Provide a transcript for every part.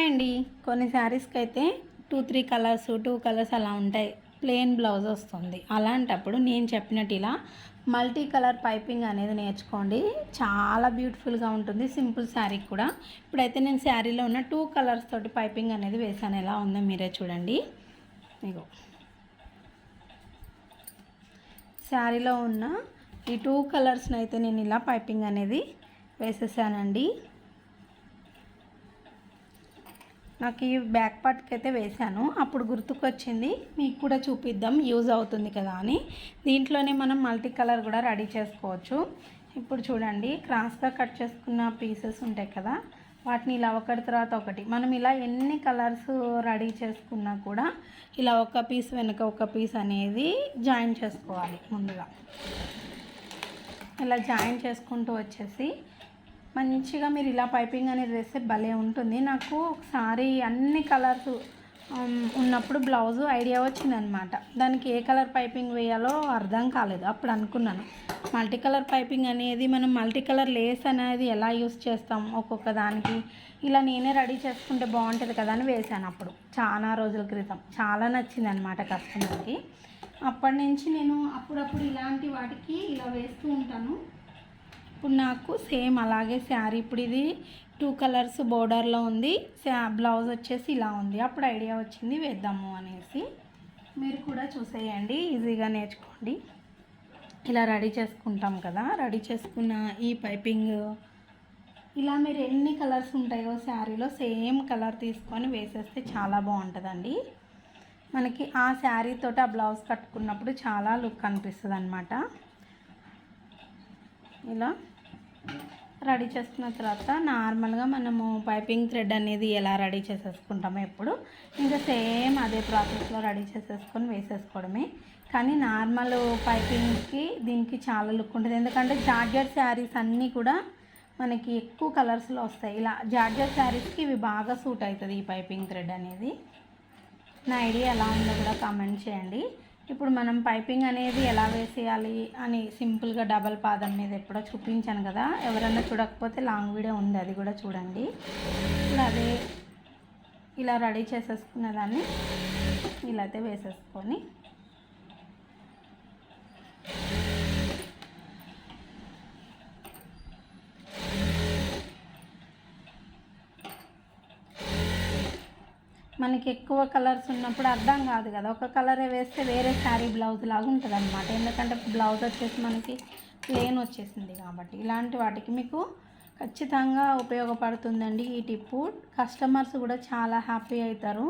అండి కొన్ని శారీస్కి అయితే two three colours two colours అలా ఉంటాయి. ప్లెయిన్ బ్లౌజ్ వస్తుంది. అలాంటప్పుడు నేను చెప్పినట్టు ఇలా మల్టీ కలర్ పైపింగ్ అనేది నేర్చుకోండి. చాలా బ్యూటిఫుల్గా ఉంటుంది. సింపుల్ శారీ కూడా. ఇప్పుడైతే నేను శారీలో ఉన్న టూ కలర్స్ తోటి పైపింగ్ అనేది వేసాను ఎలా ఉందో మీరే చూడండి. ఇగో. శారీలో ఉన్న ఈ టూ కలర్స్ని అయితే నేను ఇలా పైపింగ్ అనేది వేసేసానండి. నాకు ఈ బ్యాక్ పార్ట్కి అయితే వేశాను. అప్పుడు గుర్తుకొచ్చింది మీకు కూడా చూపిద్దాం యూజ్ అవుతుంది కదా అని. దీంట్లోనే మనం మల్టీ కలర్ కూడా రెడీ చేసుకోవచ్చు. ఇప్పుడు చూడండి క్రాస్గా కట్ చేసుకున్న పీసెస్ ఉంటాయి కదా వాటిని ఇలా ఒకటి తర్వాత ఒకటి. మనం ఇలా ఎన్ని కలర్స్ రెడీ చేసుకున్నా కూడా ఇలా ఒక పీస్ వెనుక ఒక పీస్ అనేది జాయిన్ చేసుకోవాలి ముందుగా. ఇలా జాయిన్ చేసుకుంటూ వచ్చేసి మంచిగా మీరు ఇలా పైపింగ్ అనేది వేస్తే భలే ఉంటుంది. నాకు ఒకసారి అన్ని కలర్స్ ఉన్నప్పుడు బ్లౌజు ఐడియా వచ్చిందనమాట. దానికి ఏ కలర్ పైపింగ్ వేయాలో అర్థం కాలేదు. అప్పుడు అనుకున్నాను. మల్టీ కలర్ పైపింగ్ అనేది మనం మల్టీ కలర్ లేస్ అనేది ఎలా యూస్ చేస్తాం ఒక్కొక్క దానికి? ఇలా నేనే రెడీ చేసుకుంటే బాగుంటుంది కదా అని వేశాను అప్పుడు. చాలా రోజుల క్రితం. చాలా నచ్చింది అనమాట కస్టమర్కి. అప్పటి నుంచి నేను అప్పుడప్పుడు ఇలాంటి వాటికి ఇలా వేస్తూ ఉంటాను. ఇప్పుడు నాకు సేమ్ అలాగే శారీ. ఇప్పుడు ఇది టూ కలర్స్ బోర్డర్లో ఉంది. బ్లౌజ్ వచ్చేసి ఇలా ఉంది. అప్పుడు ఐడియా వచ్చింది వేద్దాము అనేసి. మీరు కూడా చూసేయండి ఈజీగా నేర్చుకోండి. ఇలా రెడీ చేసుకుంటాం కదా. రెడీ చేసుకున్న ఈ పైపింగ్. ఇలా మీరు ఎన్ని కలర్స్ ఉంటాయో శారీలో సేమ్ కలర్ తీసుకొని వేసేస్తే చాలా బాగుంటుందండి. మనకి ఆ శారీతో ఆ బ్లౌజ్ కట్టుకున్నప్పుడు చాలా లుక్ అనిపిస్తుంది అనమాట ఇలా రెడీ చేసుకున్న తర్వాత నార్మల్గా మనము పైపింగ్ థ్రెడ్ అనేది ఎలా రెడీ చేసేసుకుంటామో ఎప్పుడు ఇంకా సేమ్ అదే ప్రాసెస్లో రెడీ చేసేసుకొని వేసేసుకోవడమే. కానీ నార్మల్ పైపింగ్కి దీనికి చాలా లుక్ ఉంటుంది. ఎందుకంటే జార్జర్ శారీస్ అన్నీ కూడా మనకి ఎక్కువ కలర్స్లో వస్తాయి. ఇలా జార్జర్ శారీస్కి ఇవి బాగా సూట్ అవుతుంది ఈ పైపింగ్ థ్రెడ్ అనేది. నా ఐడియా ఎలా ఉందో కూడా కామెంట్ చేయండి. ఇప్పుడు మనం పైపింగ్ అనేది ఎలా వేసేయాలి అని సింపుల్గా డబల్ పాదం మీద ఎప్పుడో చూపించాను కదా. ఎవరన్నా చూడకపోతే లాంగ్ వీడియో ఉంది అది కూడా చూడండి. ఇప్పుడు అదే ఇలా రెడీ చేసేసుకున్న దాన్ని ఇలా అయితే వేసేసుకొని మనకి ఎక్కువ కలర్స్ ఉన్నప్పుడు అర్థం కాదు కదా. ఒక కలరే వేస్తే వేరే శారీ బ్లౌజ్ లాగా ఉంటుంది అనమాట ఎందుకంటే బ్లౌజ్ వచ్చేసి మనకి ప్లేన్ వచ్చేసింది కాబట్టి. ఇలాంటి వాటికి మీకు ఖచ్చితంగా ఉపయోగపడుతుందండి ఈ టిప్పు. కస్టమర్స్ కూడా చాలా హ్యాపీ అవుతారు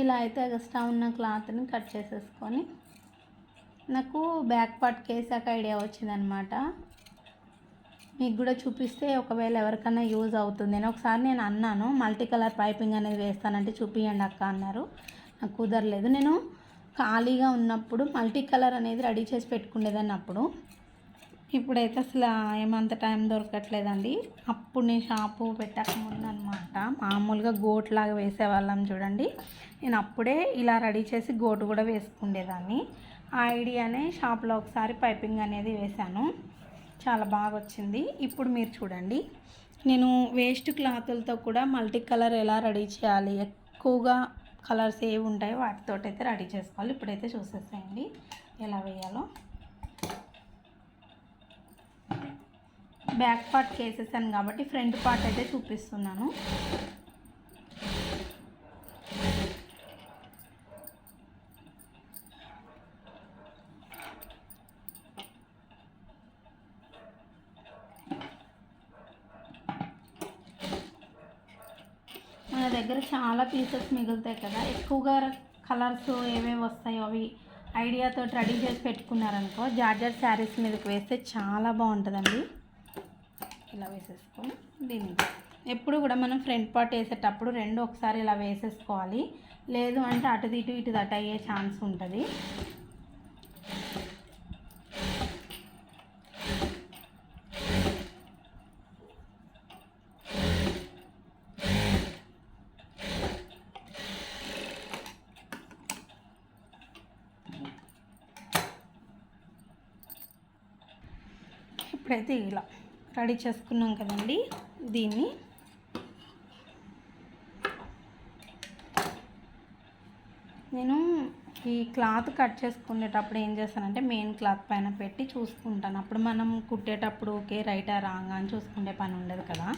ఇలా అయితే ఎక్స్ట్రా ఉన్న క్లాత్ని కట్ చేసేసుకొని నాకు బ్యాక్ పార్ట్ కేసాక ఐడియా వచ్చిందనమాట మీకు కూడా చూపిస్తే ఒకవేళ ఎవరికైనా యూజ్ అవుతుంది. అని ఒకసారి నేను అన్నాను మల్టీ కలర్ పైపింగ్ అనేది వేస్తానంటే చూపియండి అక్క అన్నారు. నాకు కుదరలేదు. నేను ఖాళీగా ఉన్నప్పుడు మల్టీ కలర్ అనేది రెడీ చేసి పెట్టుకునేదాన్ని అప్పుడు. ఇప్పుడైతే అసలు ఏమంత టైం దొరకట్లేదండి. అప్పుడు నేను షాపు పెట్టకముందనమాట అనమాట మామూలుగా గోట్లాగా వేసేవాళ్ళం చూడండి. నేను అప్పుడే ఇలా రెడీ చేసి గోటు కూడా వేసుకునేదాన్ని ఆ ఐడియానే షాప్లో ఒకసారి పైపింగ్ అనేది వేశాను. చాలా బాగా వచ్చింది ఇప్పుడు మీరు చూడండి. నేను వేస్ట్ క్లాతులతో కూడా మల్టీ కలర్ ఎలా రెడీ చేయాలి? ఎక్కువగా కలర్స్ ఏవి ఉంటాయో వాటితో అయితే రెడీ చేసుకోవాలి. ఇప్పుడైతే చూసేసేయండి. ఎలా వేయాలో. బ్యాక్ పార్ట్ వేసేసాను కాబట్టి ఫ్రంట్ పార్ట్ అయితే చూపిస్తున్నాను మన దగ్గర చాలా పీసెస్ మిగులుతాయి కదా. ఎక్కువగా కలర్స్ ఏమేమి వస్తాయో అవి ఐడియాతో రెడీ చేసి పెట్టుకున్నారనుకో జార్జర్ శారీస్ మీదకి వేస్తే చాలా బాగుంటుందండి. ఇలా వేసేసుకొని దీన్ని. ఎప్పుడు కూడా మనం ఫ్రంట్ పార్ట్ వేసేటప్పుడు రెండు ఒకసారి ఇలా వేసేసుకోవాలి. లేదు అంటే అటు ఇటు ఇటు అటు అయ్యే ఛాన్స్ ఉంటుంది. ఇప్పుడైతే ఇలా రెడీ చేసుకున్నాం కదండి దీన్ని. నేను ఈ క్లాత్ కట్ చేసుకునేటప్పుడు ఏం చేస్తానంటే మెయిన్ క్లాత్ పైన పెట్టి చూసుకుంటాను. అప్పుడు మనం కుట్టేటప్పుడు ఓకే రైటా రాంగా అని చూసుకునే పని ఉండదు కదా.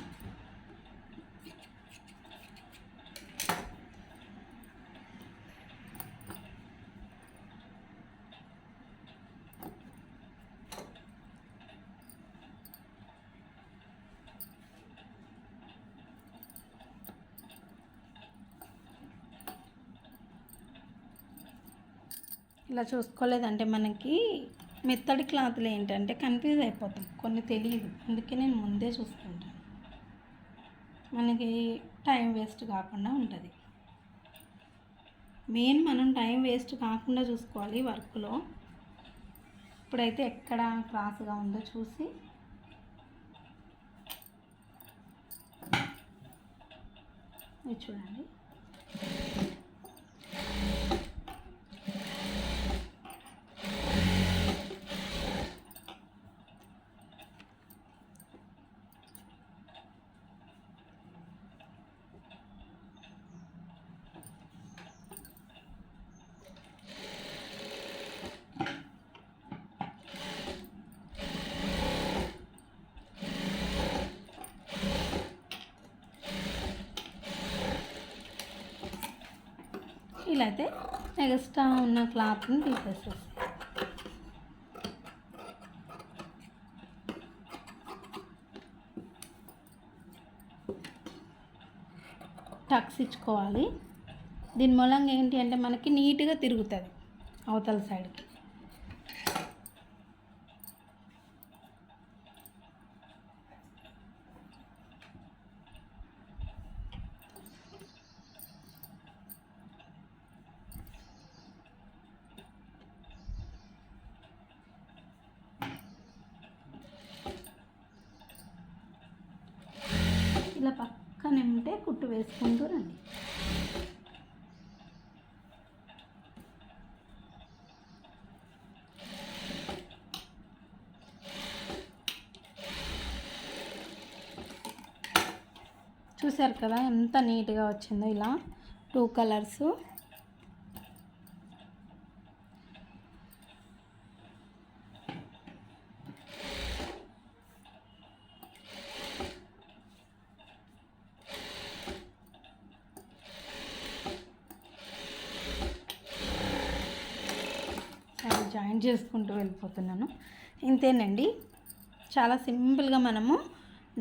ఇలా చూసుకోలేదంటే మనకి మెత్తడి క్లాత్లు ఏంటంటే కన్ఫ్యూజ్ అయిపోతాం. కొన్ని తెలియదు అందుకే నేను ముందే చూసుకుంటాను. మనకి టైం వేస్ట్ కాకుండా ఉంటుంది. మెయిన్ మనం టైం వేస్ట్ కాకుండా చూసుకోవాలి వర్క్లో. ఇప్పుడైతే ఎక్కడ క్రాస్గా ఉందో చూసి చూడండి. అయితే ఎక్స్ట్రా ఉన్న క్లాత్ని తీసేసేసి టక్స్ ఇచ్చుకోవాలి. దీని మూలంగా ఏంటి అంటే మనకి నీట్గా తిరుగుతుంది అవతల సైడ్కి. వేసుకుంటూ రండి. చూసారు కదా ఎంత నీట్గా వచ్చిందో ఇలా. Two colours. జాయిన్ చేసుకుంటూ వెళ్ళిపోతున్నాను. ఇంతేనండి. చాలా సింపుల్గా మనము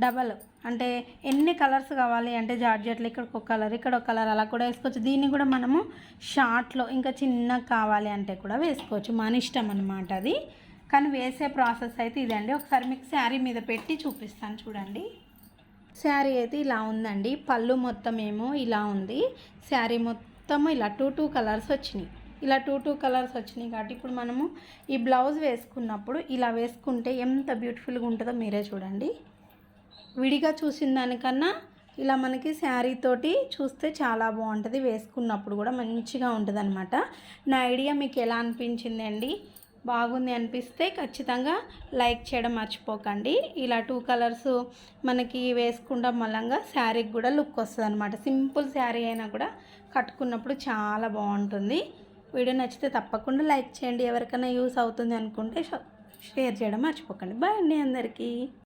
డబల్ అంటే ఎన్ని కలర్స్ కావాలి అంటే జార్జెట్లు ఇక్కడ ఒక కలర్ ఇక్కడ ఒక కలర్ అలా కూడా వేసుకోవచ్చు. దీన్ని కూడా మనము షార్ట్లో ఇంకా చిన్నగా కావాలి అంటే కూడా వేసుకోవచ్చు. మన ఇష్టం అనమాట అది. కానీ వేసే ప్రాసెస్ అయితే ఇదండి ఒకసారి మీకు శారీ మీద పెట్టి చూపిస్తాను చూడండి. శారీ అయితే ఇలా ఉందండి. పళ్ళు మొత్తం ఏమో ఇలా ఉంది. శారీ మొత్తం ఇలా టూ టూ కలర్స్ వచ్చినాయి. ఇలా టూ టూ కలర్స్ వచ్చినాయి కాబట్టి ఇప్పుడు మనము ఈ బ్లౌజ్ వేసుకున్నప్పుడు ఇలా వేసుకుంటే ఎంత బ్యూటిఫుల్గా ఉంటుందో మీరే చూడండి. విడిగా చూసిన దానికన్నా ఇలా మనకి శారీ తోటి చూస్తే చాలా బాగుంటుంది. వేసుకున్నప్పుడు కూడా మంచిగా ఉంటుంది అనమాట నా ఐడియా మీకు ఎలా అనిపించింది అండి? బాగుంది అనిపిస్తే ఖచ్చితంగా లైక్ చేయడం మర్చిపోకండి. ఇలా టూ కలర్స్ మనకి వేసుకుంటాం మళ్ళంగా శారీకి కూడా లుక్ వస్తుంది అనమాట సింపుల్ శారీ అయినా కూడా కట్టుకున్నప్పుడు చాలా బాగుంటుంది. వీడియో నచ్చితే తప్పకుండా లైక్ చేయండి. ఎవరికైనా యూస్ అవుతుంది అనుకుంటే షేర్ చేయడం మర్చిపోకండి. బాయ్ అండి అందరికీ.